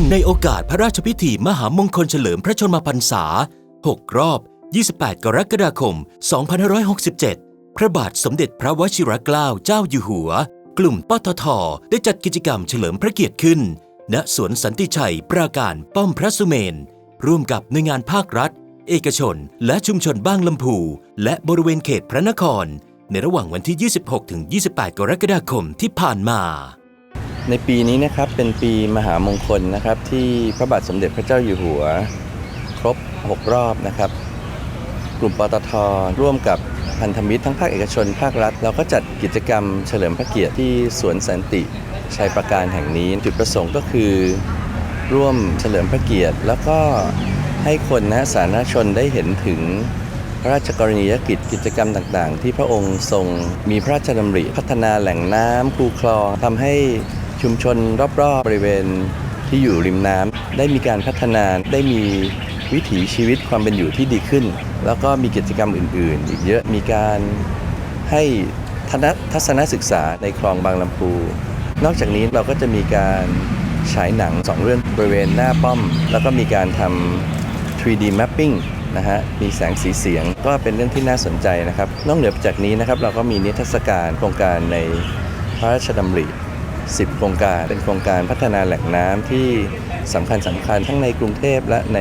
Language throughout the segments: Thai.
่งในโอกาสพระราชพิธีมหามงคลเฉลิมพระชนมพรรษา 6 รอบ 28 กรกฎาคม 2567 พระบาทสมเด็จพระวชิรเกล้าเจ้าอยู่หัว กลุ่มปตทได้จัดกิจกรรมเฉลิมพระเกียรติขึ้น ณ สวนสันติชัยปราการป้อมพระสุเมน ร่วมกับหน่วยงานภาครัฐ เอกชน และชุมชนบ้างลำพู และบริเวณเขตพระนคร ในระหว่างวันที่ 26-28 กรกฎาคมที่ผ่านมา ในปีนี้นะครับเป็นปีมหามงคลนะครับ ที่พระบาทสมเด็จพระเจ้าอยู่หัว ครบ 6 รอบนะครับ กลุ่มปตทร่วมกับพันธมิตรทั้งภาคเอกชนภาครัฐ เราก็จัดกิจกรรมเฉลิมพระเกียรติที่สวนสันติชัยประการแห่งนี้ จุดประสงค์ก็คือ ร่วมเฉลิมพระเกียรติ แล้วก็ให้คนนะสาธารณชนได้เห็นถึงพระราชกรณียกิจกิจกรรมต่างๆ ที่พระองค์ทรงมีพระราชดำริพัฒนาแหล่งน้ำคูคลองทำให้ ชุมชนรอบๆบริเวณที่อยู่ริมน้ำได้มีการพัฒนาได้มีวิถีชีวิตความเป็นอยู่ที่ดีขึ้น แล้วก็มีกิจกรรมอื่น ๆ อีกเยอะมีการให้ทนทัศนศึกษาในคลองบางลำพู นอกจากนี้เราก็จะมีการฉายหนังสองเรื่องบริเวณหน้าป้อม แล้วก็มีการทำ 3D mapping นะฮะมีแสงสีเสียงก็เป็นเรื่องที่น่าสนใจนะครับ นอกเหนือจากนี้นะครับเราก็มีนิทรรศการโครงการในพระราชดำริ 10 โครงการ เป็นโครงการพัฒนาแหล่งน้ำที่สำคัญสำคัญทั้งในกรุงเทพและใน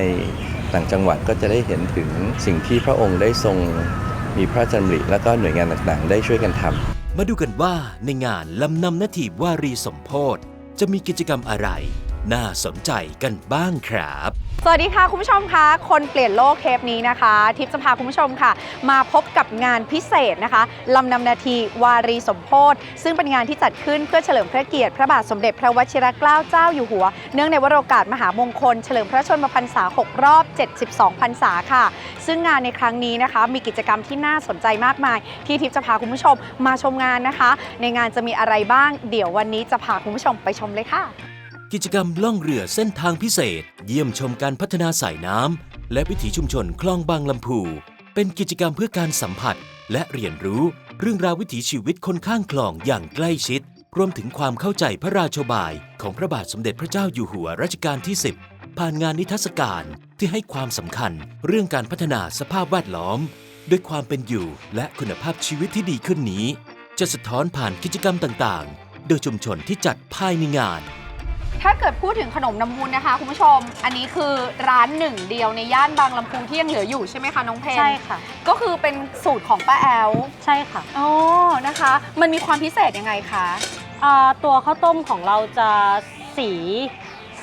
ต่างจังหวัดก็จะได้เห็นถึงสิ่งที่พระองค์ได้ทรงมีพระราชดำริและก็หน่วยงานต่างๆ ได้ช่วยกันทำมาดูกันว่าในงานลำนำนาทีวารีสมโพธจะมีกิจกรรมอะไร น่าสนใจกันบ้างครับ สวัสดีค่ะคุณผู้ชมคะคนเปลี่ยนโลกเทปนี้นะคะ ทิพย์จะพาคุณผู้ชมค่ะ มาพบกับงานพิเศษนะคะลำนำนาทีวารีสมโพธซึ่งเป็นงานที่จัดขึ้นเพื่อเฉลิมพระเกียรติพระบาทสมเด็จพระวชิรเกล้าเจ้าอยู่หัว เนื่องในวโรกาสมหามงคล เฉลิมพระชนมพรรษา 6 รอบ 72 พรรษาค่ะ ซึ่งงานในครั้งนี้นะคะ มีกิจกรรมที่น่าสนใจมากมาย ที่ทิพย์จะพาคุณผู้ชมมาชมงานนะคะ ในงานจะมีอะไรบ้าง เดี๋ยววันนี้จะพาคุณผู้ชมไปชมเลยค่ะ กิจกรรมล่องเรือเส้นทางพิเศษ เยี่ยมชมการพัฒนาสายน้ำและวิถีชุมชนคลองบางลำพู เป็นกิจกรรมเพื่อการสัมผัส และเรียนรู้เรื่องราววิถีชีวิตคนข้างคลองอย่างใกล้ชิด รวมถึงความเข้าใจพระราชบาย ของพระบาทสมเด็จพระเจ้าอยู่หัวรัชกาลที่ 10 ผ่านงานนิทรรศการที่ให้ความสำคัญเรื่องการพัฒนาสภาพแวดล้อม ด้วยความเป็นอยู่และคุณภาพชีวิตที่ดีขึ้นนี้ จะสะท้อนผ่านกิจกรรมต่างๆ โดยชุมชนที่จัดภายในงาน ถ้าเกิดพูดถึงขนมน้ำวุ้นนะคะคุณผู้ชม อันนี้คือร้านหนึ่งเดียวในย่านบางลำพูที่ยังเหลืออยู่ใช่ไหมคะน้องเพนใช่ค่ะ ก็คือเป็นสูตรของป้าแอลใช่ค่ะอ๋อนะคะ มันมีความพิเศษยังไงคะอ่าตัวข้าวต้มของเราจะสี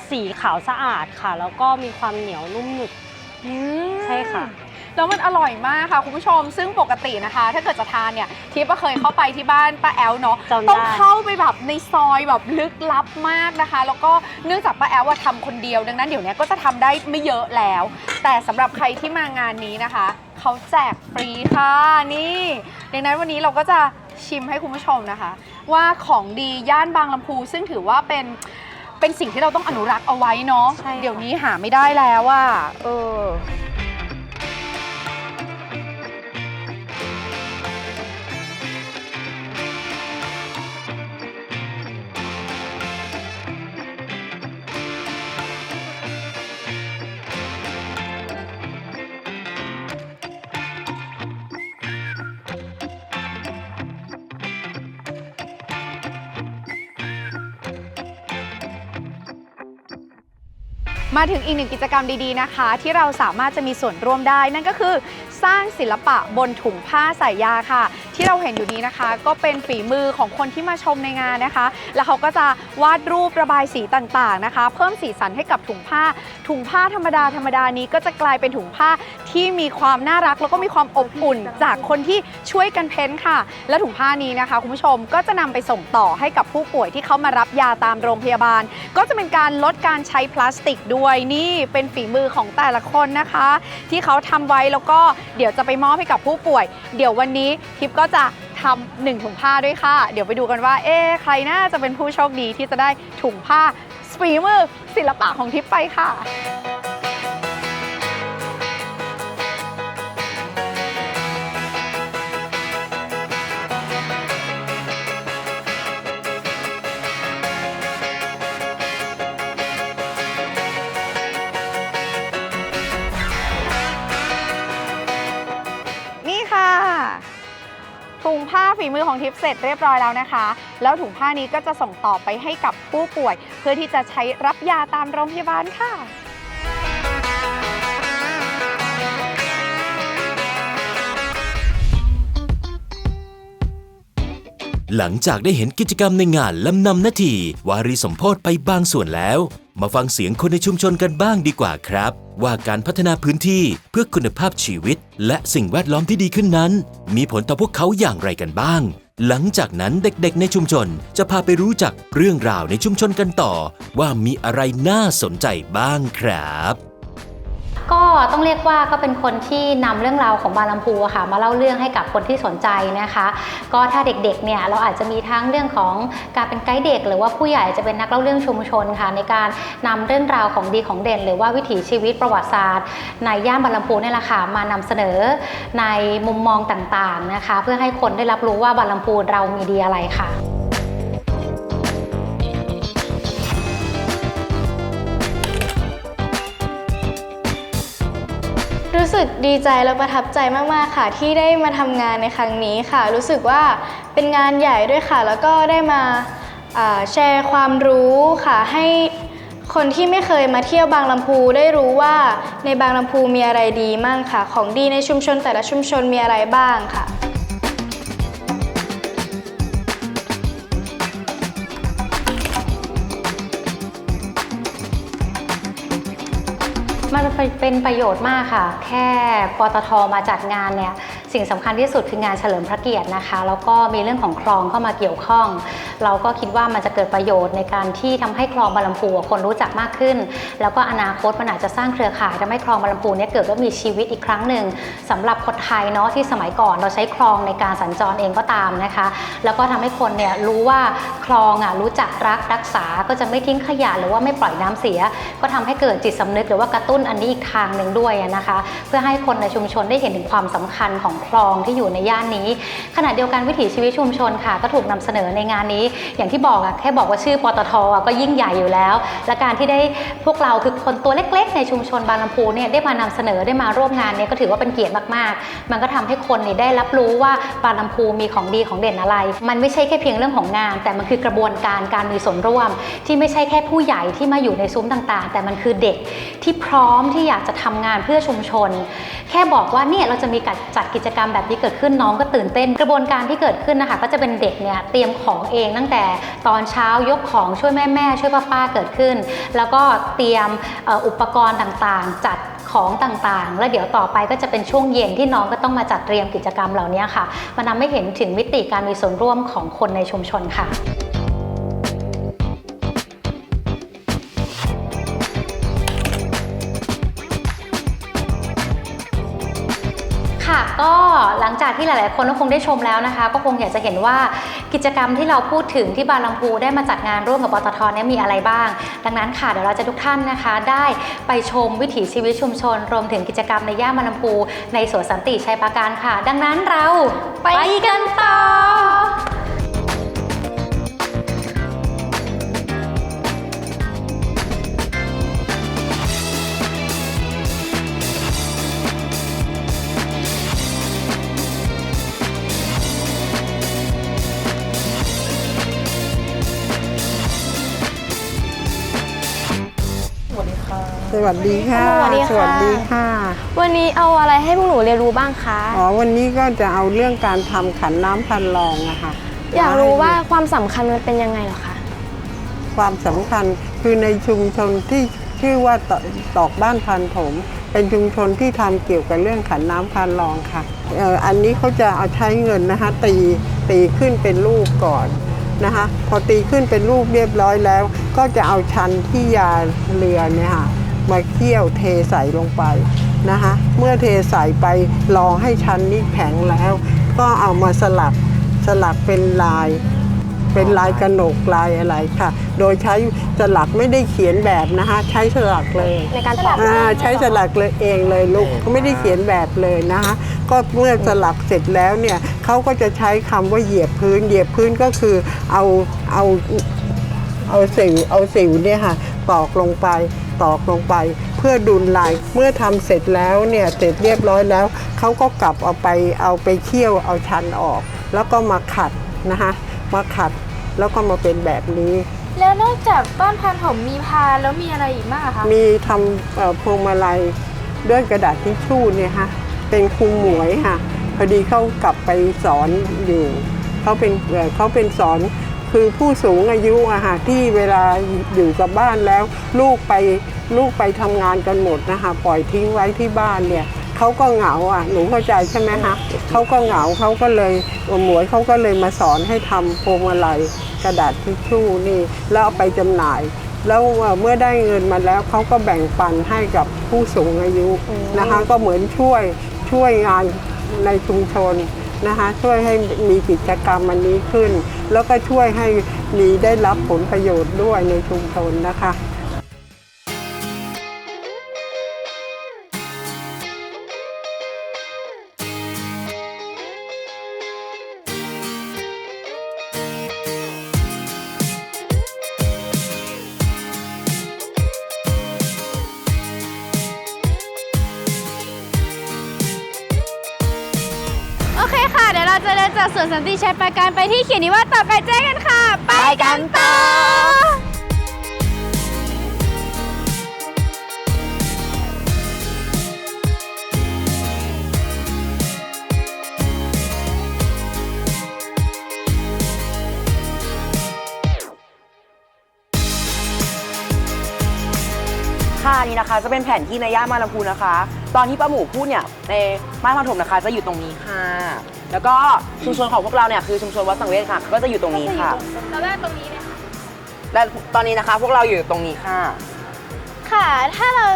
สีขาวสะอาดค่ะ แล้วก็มีความเหนียวนุ่มหนึบอืมใช่ค่ะ แล้วมันอร่อยมากค่ะคุณผู้ชม ซึ่งปกตินะคะ ถ้าเกิดจะทานเนี่ยทิพย์ก็เคยเข้าไปที่บ้านป้าแอลเนาะจำได้ ต้องเข้าไปแบบในซอยแบบลึกลับมากนะคะ แล้วก็เนื่องจากป้าแอลว่าทำคนเดียวดังนั้นเดี๋ยวนี้ก็จะทำได้ไม่เยอะแล้ว แต่สำหรับใครที่มางานนี้นะคะ เขาแจกฟรีค่ะนี่ ดังนั้นวันนี้เราก็จะชิมให้คุณผู้ชมนะคะ ว่าของดีย่านบางลำพู ซึ่งถือว่าเป็นเป็นสิ่งที่เราต้องอนุรักษ์เอาไว้เนาะใช่ค่ะ เดี๋ยวนี้หาไม่ได้แล้วอะเออ มาถึงอีกหนึ่งกิจกรรมดีๆนะคะ ที่เราสามารถจะมีส่วนร่วมได้ นั่นก็คือสร้างศิลปะบนถุงผ้าสายยาค่ะ ที่เราเห็นอยู่นี้นะคะ ก็เป็นฝีมือของคนที่มาชมในงานนะคะ แล้วเขาก็จะวาดรูประบายสีต่างๆนะคะ เพิ่มสีสันให้กับถุงผ้า ถุงผ้าธรรมดาธรรมดานี้ก็จะกลายเป็นถุงผ้าที่มีความน่ารักแล้วก็มีความอบอุ่นจากคนที่ช่วยกันเพ้นท์ค่ะ และถุงผ้านี้นะคะ คุณผู้ชมก็จะนำไปส่งต่อให้กับผู้ป่วยที่เขามารับยาตามโรงพยาบาล ก็จะเป็นการลดการใช้พลาสติกด้วยนี่เป็นฝีมือของแต่ละคนนะคะ ที่เขาทำไว้แล้วก็เดี๋ยวจะไปมอบให้กับผู้ป่วย เดี๋ยววันนี้ทิปก็จะทำหนึ่งถุงผ้าด้วยค่ะ เดี๋ยวไปดูกันว่า เอ๊ใครน่าจะเป็นผู้โชคดีที่จะได้ถุงผ้าฝีมือศิลปะของทิปไปค่ะ มือของทิพเสร็จเรียบร้อยแล้วนะคะ แล้วถุงผ้านี้ก็จะส่งต่อไปให้กับผู้ป่วย เพื่อที่จะใช้รับยาตามโรงพยาบาลค่ะ หลังจากได้เห็นกิจกรรมในงานลำนำนาทีวารีสมโพธไปบางส่วนแล้ว มาฟังเสียงคนในชุมชนกันบ้างดีกว่าครับ ว่าการพัฒนาพื้นที่เพื่อคุณภาพชีวิต และสิ่งแวดล้อมที่ดีขึ้นนั้น มีผลต่อพวกเขาอย่างไรกันบ้าง หลังจากนั้นเด็กๆ ในชุมชนจะพาไปรู้จักเรื่องราวในชุมชนกันต่อ ว่ามีอะไรน่าสนใจบ้างครับ ก็ต้องเรียกว่าก็เป็นคนที่นำเรื่องราวของบางลำพูค่ะ มาเล่าเรื่องให้กับคนที่สนใจนะคะ ก็ถ้าเด็กๆเนี่ยเราอาจจะมีทั้งเรื่องของการเป็นไกด์เด็ก หรือว่าผู้ใหญ่จะเป็นนักเล่าเรื่องชุมชนค่ะ ในการนำเรื่องราวของดีของเด่น หรือว่าวิถีชีวิตประวัติศาสตร์ ในย่านบางลำพูเนี่ยแหละค่ะมานำเสนอในมุมมองต่างๆนะคะ เพื่อให้คนได้รับรู้ว่าบางลำพูเรามีดีอะไรค่ะ สึกดีใจและประทับใจมาก ๆ ค่ะ ที่ได้มาทำงานในครั้งนี้ค่ะ รู้สึกว่าเป็นงานใหญ่ด้วยค่ะ แล้วก็ได้มาอ่าแชร์ความรู้ค่ะให้คนที่ไม่เคยมาเที่ยวบางลำพูได้รู้ว่าในบางลำพูมีอะไรดีมั่งค่ะ ของดีในชุมชนแต่ละชุมชนมีอะไรบ้างค่ะ เป็นประโยชน์มากค่ะ แค่ปตทมาจัดงานเนี่ยสิ่งสำคัญที่สุดคืองานเฉลิมพระเกียรตินะคะ แล้วก็มีเรื่องของคลองเข้ามาเกี่ยวข้อง เราก็คิดว่ามันจะเกิดประโยชน์ในการที่ทำให้คลองบางลำพูคนรู้จักมากขึ้น แล้วก็อนาคตมันอาจจะสร้างเครือข่ายทำให้คลองบางลำพูเนี่ยเกิดว่ามีชีวิตอีกครั้งหนึ่งสำหรับคนไทยเนาะที่สมัยก่อนเราใช้คลองในการสัญจรเองก็ตามนะคะ แล้วก็ทำให้คนเนี่ยรู้ว่าคลองอะรู้จักรักรักษาก็จะไม่ทิ้งขยะหรือว่าไม่ปล่อยน้ำเสีย ก็ทำให้เกิดจิตสำนึกหรือว่ากระตุ้นอันนี้อีกทางหนึ่งด้วยนะคะ เพื่อให้คนในชุมชนได้เห็นถึงความสำคัญของคลองที่อยู่ในย่านนี้ ขณะเดียวกันวิถีชีวิตชุมชนค่ะ ก็ถูกนำเสนอในงานนี้อย่างที่บอกอะแค่บอกว่าชื่อปตทอะก็ยิ่งใหญ่อยู่แล้ว และการที่ได้พวกเราคือคนตัวเล็ก ๆ ในชุมชนบางลำพูเนี่ยได้มานำเสนอได้มาร่วมงานเนี่ยก็ถือว่าเป็นเกียรติมากๆ มันก็ทำให้คนเนี่ยได้รับรู้ว่าบางลำพูมีของดีของเด่นอะไร มันไม่ใช่แค่เพียงเรื่องของงาน แต่มันคือกระบวนการการมีส่วนร่วม ที่ไม่ใช่แค่ผู้ใหญ่ที่มาอยู่ในซุ้มต่างๆ แต่มันคือเด็กที่พร้อมที่อยากจะทำงานเพื่อชุมชน แค่บอกว่าเนี่ยเราจะมีการจัดกิจกรรมแบบนี้เกิดขึ้นน้องก็ตื่นเต้น กระบวนการที่เกิดขึ้นนะคะก็จะเป็นเด็กเนี่ยเตรียมของเองตั้งแต่ตอนเช้ายกของช่วยแม่แม่ช่วยป้าป้าเกิดขึ้น แล้วก็เตรียมอุปกรณ์ต่างๆ จัดของต่างๆ แล้วเดี๋ยวต่อไปก็จะเป็นช่วงเย็นที่น้องก็ต้องมาจัดเตรียมกิจกรรมเหล่านี้ค่ะมันทำให้เห็นถึงมิติการมีส่วนร่วมของคนในชุมชนค่ะ หลังจากที่หลาย ๆ คนก็คงได้ชมแล้วนะคะ ก็คงอยากจะเห็นว่ากิจกรรมที่เราพูดถึงที่บางลำพูได้มาจัดงานร่วมกับปตทเนี่ยมีอะไรบ้าง ดังนั้นค่ะเดี๋ยวเราจะทุกท่านนะคะ ได้ไปชมวิถีชีวิตชุมชน รวมถึงกิจกรรมในย่านบางลำพูในสวนสันติชัยปราการค่ะ ดังนั้นเราไปกันต่อ ค่ะ สวัสดีค่ะ สวัสดีค่ะ วันนี้เอาอะไรให้พวกหนูเรียนรู้บ้างคะ อ๋อ วันนี้ก็จะเอาเรื่องการทำขันน้ำพันลองอะค่ะอยากรู้ว่าความสำคัญมันเป็นยังไงเหรอคะ ความสำคัญคือในชุมชนที่ชื่อว่าตตอกบ้านพันถม เป็นชุมชนที่ทำเกี่ยวกับเรื่องขันน้ำพันลองค่ะเอ่ออันนี้เขาจะเอาใช้เงินนะคะตีตีขึ้นเป็นรูปก่อนนะคะ พอตีขึ้นเป็นรูปเรียบร้อยแล้ว ก็จะเอาชันที่ยาเรือเนี่ยค่ะ มาเคี่ยวเทใส่ลงไปนะคะเมื่อเทใส่ไปรอให้ชันนี้แข็งแล้ว ก็เอามาสลักสลักเป็นลายเป็นลายกระหนกลายอะไรค่ะ โดยใช้สลักไม่ได้เขียนแบบนะคะใช้สลักเลยในการตอกอ่าใช้สลักเลยเองเลยลูกเขาไม่ได้เขียนแบบเลยนะคะก็เมื่อสลักเสร็จแล้วเนี่ยเขาก็จะใช้คำว่าเหยียบพื้น เหยียบพื้นก็คือเอาเอาเอาสิวเอาสิวเนี่ยค่ะตอกลงไป ตอกลงไป เพื่อดุลลายเมื่อทำเสร็จแล้วเนี่ยเสร็จเรียบร้อยแล้วเขาก็กลับเอาไปเอาไปเคี่ยวเอาชันออก แล้วก็มาขัดนะคะมาขัดแล้วก็มาเป็นแบบนี้ แล้วนอกจากบ้านพันผมมีพานแล้วมีอะไรอีกบ้างอะคะมีทำเอ่อพวงมาลัยด้วยกระดาษทิชชู่เนี่ยฮะเป็นครูหมวยค่ะพอดีเขากลับไปสอนอยู่เขาเป็นเอ่อเขาเป็นสอน คือผู้สูงอายุอะค่ะที่เวลาอยู่กับบ้านแล้ว ลูกไปลูกไปทำงานกันหมดนะคะปล่อยทิ้งไว้ที่บ้านเนี่ยเขาก็เหงาอะหนูเข้าใจใช่ไหมคะเขาก็เหงาเขาก็เลยหมวยเขาก็เลยมาสอนให้ทำพวงมาลัยกระดาษทิชชู่นี่แล้วเอาไปจำหน่าย แล้วเมื่อได้เงินมาแล้วเขาก็แบ่งปันให้กับผู้สูงอายุนะคะ ก็เหมือนช่วยช่วยงานในชุมชน นะคะช่วยให้มีกิจกรรมอันนี้ขึ้น แล้วก็ช่วยให้มีได้รับผลประโยชน์ด้วยในชุมชนนะคะ ค่ะ เดี๋ยวเราจะเดินจากสวนสันติชัยประการไปที่เขียนนิวาสต่อไกลแจ้งกันค่ะ ไปกันต่อ ค่ะนี่นะคะ จะเป็นแผนที่ในย่านมาลำพูนะคะ ตอนที่ป้าหมูพูดเนี่ยในบ้านพันถมนะคะจะอยู่ตรงนี้ค่ะ แล้วก็ชุมชนของพวกเราเนี่ยคือชุมชนวัดสังเวชค่ะ ก็จะอยู่ตรงนี้ค่ะเราได้ตรงนี้เลยค่ะและตอนนี้นะคะพวกเราอยู่ตรงนี้ค่ะ ค่ะ ถ้าเรา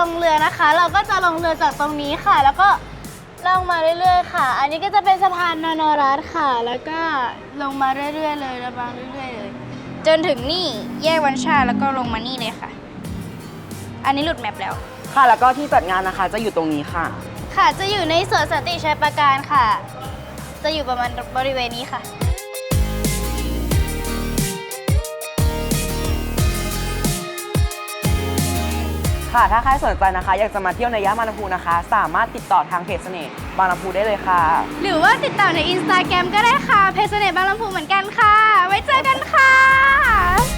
ลงเรือนะคะ เราก็จะลงเรือจากตรงนี้ค่ะ แล้วก็ล่องมาเรื่อยๆ ค่ะ อันนี้ก็จะเป็นสะพานนอนรัตน์ค่ะ แล้วก็ลงมาเรื่อยๆ เลยระบางเรื่อยๆเลย จนถึงนี่แยกวันชาแล้วก็ลงมานี่เลยค่ะ อันนี้หลุดแมปแล้ว ค่ะ แล้วก็ที่จัดงานนะคะ จะอยู่ตรงนี้ค่ะ ค่ะ จะอยู่ในสวนสันติชัยประการค่ะ จะอยู่ประมาณบริเวณนี้ค่ะ ค่ะ ถ้าใครสนใจนะคะ อยากจะมาเที่ยวในย่านมาลำพูนะคะ สามารถติดต่อทางเพจเสน่ห์บางลำพูได้เลยค่ะ หรือว่าติดต่อในอินสตาแกรมก็ได้ค่ะ เพจเสน่ห์บางลำพูเหมือนกันค่ะ ไว้เจอกันค่ะ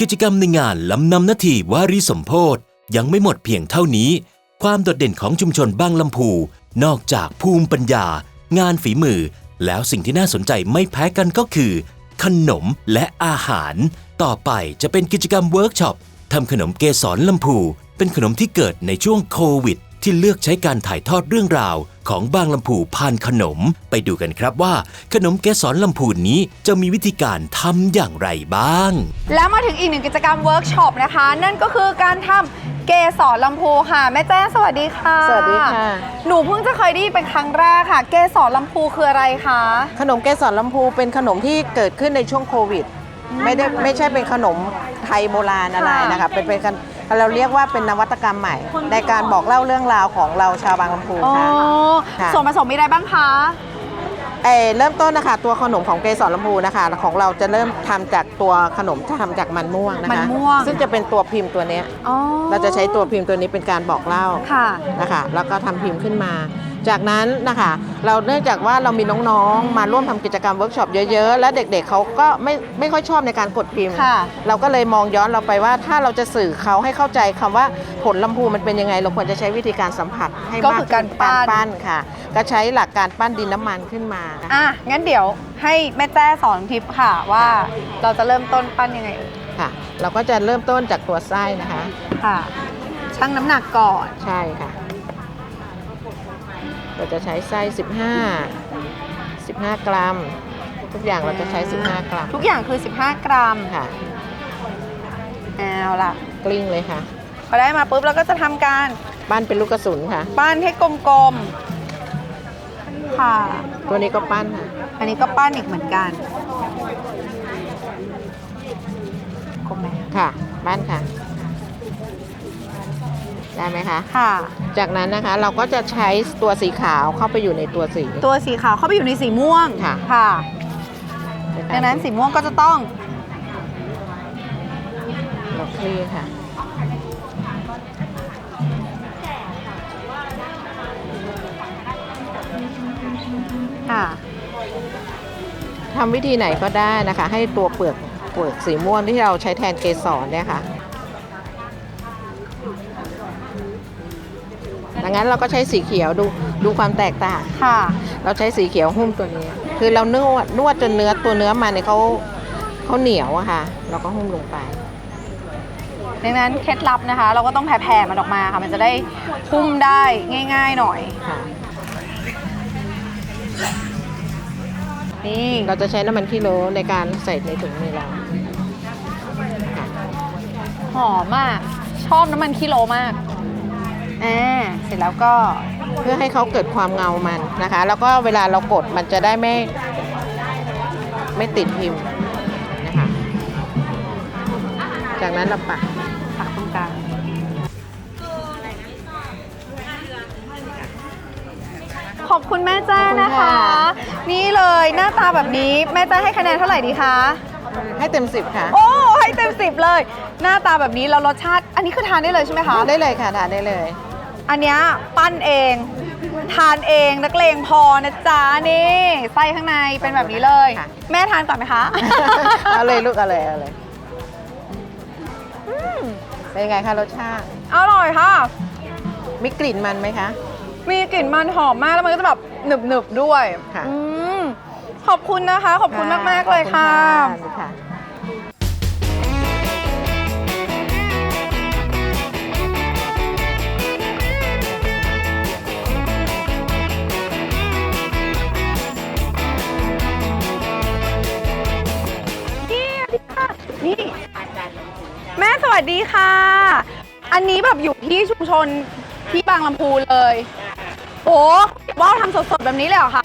กิจกรรมในงานลำนำนาทีวารีสมโพธยังไม่หมดเพียงเท่านี้ ความโดดเด่นของชุมชนบางลำพูนอกจากภูมิปัญญา งานฝีมือ แล้วสิ่งที่น่าสนใจไม่แพ้กันก็คือ ขนมและอาหาร ต่อไปจะเป็นกิจกรรมเวิร์กช็อปทำขนมเกสรลำพูเป็นขนมที่เกิดในช่วงโควิด ที่เลือกใช้การถ่ายทอดเรื่องราวของบางลำพูผ่านขนม ไปดูกันครับว่า ขนมเกสรลำพูนี้จะมีวิธีการทำอย่างไรบ้าง แล้วมาถึงอีกหนึ่งกิจกรรมเวิร์กช็อปนะคะ นั่นก็คือการทำเกสรลำพูค่ะ แม่แจ้สวัสดีค่ะ สวัสดีค่ะ หนูเพิ่งจะเคยได้ยินเป็นครั้งแรกค่ะ เกสรลำพูคืออะไรคะขนมเกสรลำพูเป็นขนมที่เกิดขึ้นในช่วงโควิด ไม่ได้ไม่ใช่เป็นขนมไทยโบราณอะไรนะคะเป็นเป็นกัน เราเรียกว่าเป็นนวัตกรรมใหม่ ในการบอกเล่าเรื่องราวของเราชาวบางลำพูอ๋อค่ะ ค่ะ ส่วนผสมมีอะไรบ้างคะ เอ่อเริ่มต้นนะคะตัวขนมของเกสรลำพูนะคะ ของเราจะเริ่มทำจากตัวขนมจะทำจากมันม่วงนะคะมันม่วง ซึ่งจะเป็นตัวพิมพ์ตัวเนี้ยอ๋อเราจะใช้ตัวพิมพ์ตัวนี้เป็นการบอกเล่าค่ะ นะคะ แล้วก็ทำพิมพ์ขึ้นมา จากนั้นนะคะเราเนื่องจากว่าเรามีน้องๆ มาร่วมทำกิจกรรมเวิร์กช็อปเยอะๆ และเด็กๆเขาก็ไม่ไม่ค่อยชอบในการกดพิมพ์ค่ะเราก็เลยมองย้อนเราไปว่าถ้าเราจะสื่อเขาให้เข้าใจคำว่าผลลำพูมันเป็นยังไง เราควรจะใช้วิธีการสัมผัสให้ก็มากคือการปั้นปั้นค่ะ ก็ใช้หลักการปั้นดินน้ำมันขึ้นมานะคะอะงั้นเดี๋ยวให้แม่แจ้สอนทิปค่ะว่าเราจะเริ่มต้นปั้นยังไงเอ่ยค่ะ เราก็จะเริ่มต้นจากตัวไส้นะคะค่ะชั่งน้ำหนักก่อนใช่ค่ะ เราจะใช้ไส้ 15 15 กรัม ทุกอย่างเราจะใช้ 15 กรัมทุกอย่างคือ 15 กรัมค่ะเอาล่ะกลิ้งเลยค่ะ พอได้มาปุ๊บเราก็จะทำการปั้นเป็นลูกกระสุนค่ะ ปั้นให้กลมๆ ค่ะ ตัวนี้ก็ปั้นค่ะอันนี้ก็ปั้นอีกเหมือนกันกลมไหมค่ะ ปั้นค่ะ ได้ไหมคะ ค่ะ จากนั้นนะคะเราก็จะใช้ตัวสีขาวเข้าไปอยู่ในตัวสี ตัวสีขาวเข้าไปอยู่ในสีม่วงค่ะ ค่ะ ดังนั้นสีม่วงก็จะต้องเราคลี่ค่ะ ค่ะทำวิธีไหนก็ได้นะคะ ให้ตัวเปลือกเปลือกสีม่วงที่เราใช้แทนเกสรเนี่ยค่ะ ดังนั้นเราก็ใช้สีเขียวดูดูความแตกต่าง ค่ะ เราใช้สีเขียวหุ้มตัวนี้ คือเรานวดนวดจนเนื้อตัวเนื้อมันเนี่ยเขาเขาเหนียวอะค่ะ เราก็หุ้มลงไป ดังนั้นเคล็ดลับนะคะ เราก็ต้องแผ่ๆมันออกมาค่ะ มันจะได้พุ่มได้ง่าย ๆ หน่อย ค่ะ นี่ เราจะใช้น้ำมันขี้โลในการใส่ในถุงมือเราหอมมาก ชอบน้ำมันคิโลมาก อ่าเสร็จแล้วก็เพื่อให้เขาเกิดความเงามันนะคะ แล้วก็เวลาเรากดมันจะได้ไม่ไม่ติดพิมพ์นะคะ จากนั้นเราปักปักตรงกลางขอบคุณแม่แจ้นะคะ นี่เลยหน้าตาแบบนี้แม่แจ้ให้คะแนนเท่าไหร่ดีคะ ให้เต็มสิบค่ะ โอ้ ให้เต็มสิบเลย หน้าตาแบบนี้แล้วรสชาติ อันนี้คือทานได้เลยใช่ไหมคะ ได้เลยค่ะทานได้เลย อันเนี้ยปั้นเอง ทานเองนักเลงพอนะจ๊ะนี่ไส้ข้างในเป็นแบบนี้เลย ค่ะ แม่ทานก่อนไหมคะ เอาเลยลูกเอาเลยเอาเลยเป็นไงคะรสชาติ อร่อยค่ะ มีกลิ่นมันไหมคะ มีกลิ่นมันหอมมากแล้วมันก็จะแบบหนึบหนึบๆด้วยค่ะ อืมขอบคุณนะคะ ขอบคุณมากมากๆเลยค่ะ ขอบณค่ะ สวัสดีค่ะ อันนี้แบบอยู่ที่ชุมชนที่บางลำพูเลย โอ้ว่าวทำสดๆแบบนี้เลยเหรอคะ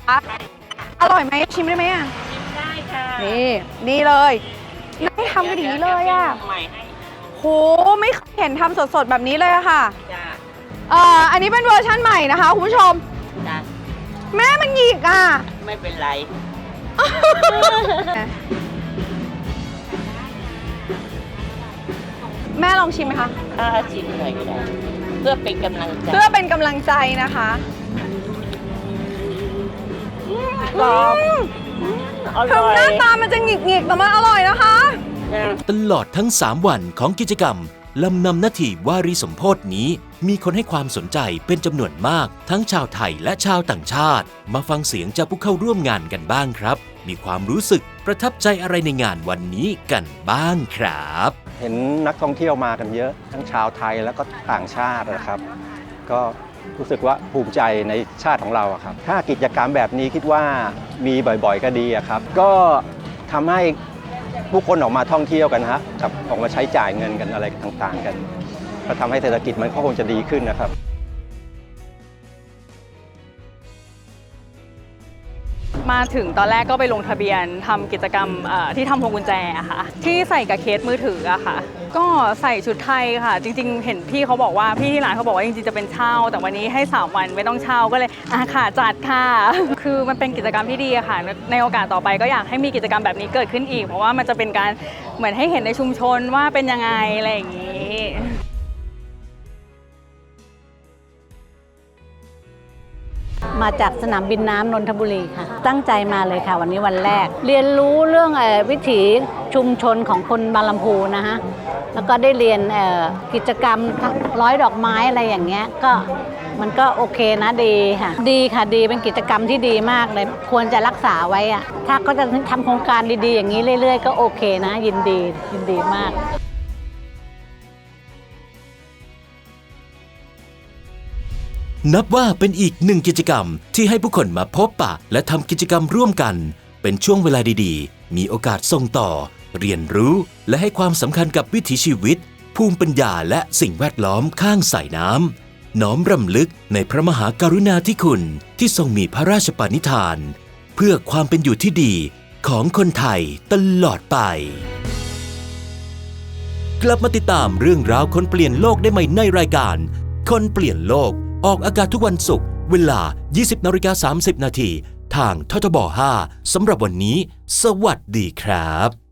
อร่อยไหมชิมได้ไหมอะ ชิมได้ค่ะ นี่ นี่เลยน่าทำกันอย่างนี้เลยอะโหไม่เคยเห็นทำสดๆแบบนี้เลยอะค่ะเอ่ออันนี้เป็นเวอร์ชั่นใหม่นะคะคุณผู้ชมแม่มันหยิกอะ ไม่เป็นไร แม่ลองชิมไหมคะถ้าชิมหน่อยก็ได้เพื่อเป็นกำลังใจเพื่อเป็นกำลังใจนะคะกรอบอถึงร่อยหน้าตามันจะหงิกๆแต่มันอร่อยนะคะตลอดทั้ง 3 วันของกิจกรรม ลำนำนาทีวารีสมโพธนี้ มีคนให้ความสนใจเป็นจำนวนมาก ทั้งชาวไทยและชาวต่างชาติ มาฟังเสียงจากผู้เข้าร่วมงานกันบ้างครับ มีความรู้สึกประทับใจอะไรในงานวันนี้กันบ้างครับ เห็นนักท่องเที่ยวมากันเยอะ ทั้งชาวไทยแล้วก็ต่างชาตินะครับ ก็รู้สึกว่าภูมิใจในชาติของเราครับ ถ้ากิจกรรมแบบนี้คิดว่ามีบ่อยๆก็ดีครับ ก็ทำให้ผู้คนออกมาท่องเที่ยวกันนะฮะกับออกมาใช้จ่ายเงินกันอะไรต่างๆ กัน ก็ทำให้เศรษฐกิจมันก็คงจะดีขึ้นนะครับ มาถึงตอนแรกก็ไปลงทะเบียนทำกิจกรรมที่ทำพวงกุญแจอะค่ะ ที่ใส่กับเคสมือถืออะค่ะ ก็ใส่ชุดไทยค่ะ จริง ๆ เห็นพี่เขาบอกว่าพี่ที่ร้านเขาบอกว่าจริงๆจะเป็นเช่า แต่วันนี้ให้ 3 วันไม่ต้องเช่าก็เลยอะค่ะจัดค่ะ คือมันเป็นกิจกรรมที่ดีอะค่ะ ในโอกาสต่อไปก็อยากให้มีกิจกรรมแบบนี้เกิดขึ้นอีก เพราะว่ามันจะเป็นการเหมือนให้เห็นในชุมชนว่าเป็นยังไงอะไรอย่างนี้ มาจากสนามบินน้ำนนทบุรีค่ะ ตั้งใจมาเลยค่ะ วันนี้วันแรก เรียนรู้เรื่องวิถีชุมชนของคนบางลำพูนะฮะแล้วก็ได้เรียนกิจกรรมร้อยดอกไม้อะไรอย่างเงี้ยก็มันก็โอเคนะดีค่ะ ดีค่ะดีเป็นกิจกรรมที่ดีมากเลย ควรจะรักษาไว้อะถ้าก็จะทำโครงการดีๆ อย่างนี้เรื่อย ๆ ก็โอเคนะ ยินดียินดีมาก นับว่าเป็นอีกหนึ่งกิจกรรมที่ให้ผู้คนมาพบปะ และทำกิจกรรมร่วมกัน เป็นช่วงเวลาดีๆ มีโอกาสส่งต่อ เรียนรู้ และให้ความสำคัญกับวิถีชีวิต ภูมิปัญญาและสิ่งแวดล้อมข้างสายน้ำน้อมรำลึกในพระมหากรุณาธิคุณที่ทรงมีพระราชปณิธาน เพื่อความเป็นอยู่ที่ดีของคนไทยตลอดไปกลับมาติดตามเรื่องราวคนเปลี่ยนโลกได้ใหม่ในรายการ คนเปลี่ยนโลก ออกอากาศทุกวันศุกร์เวลา 20นาฬิกา30 นาทีทางททบ 5สำหรับวันนี้ สวัสดีครับ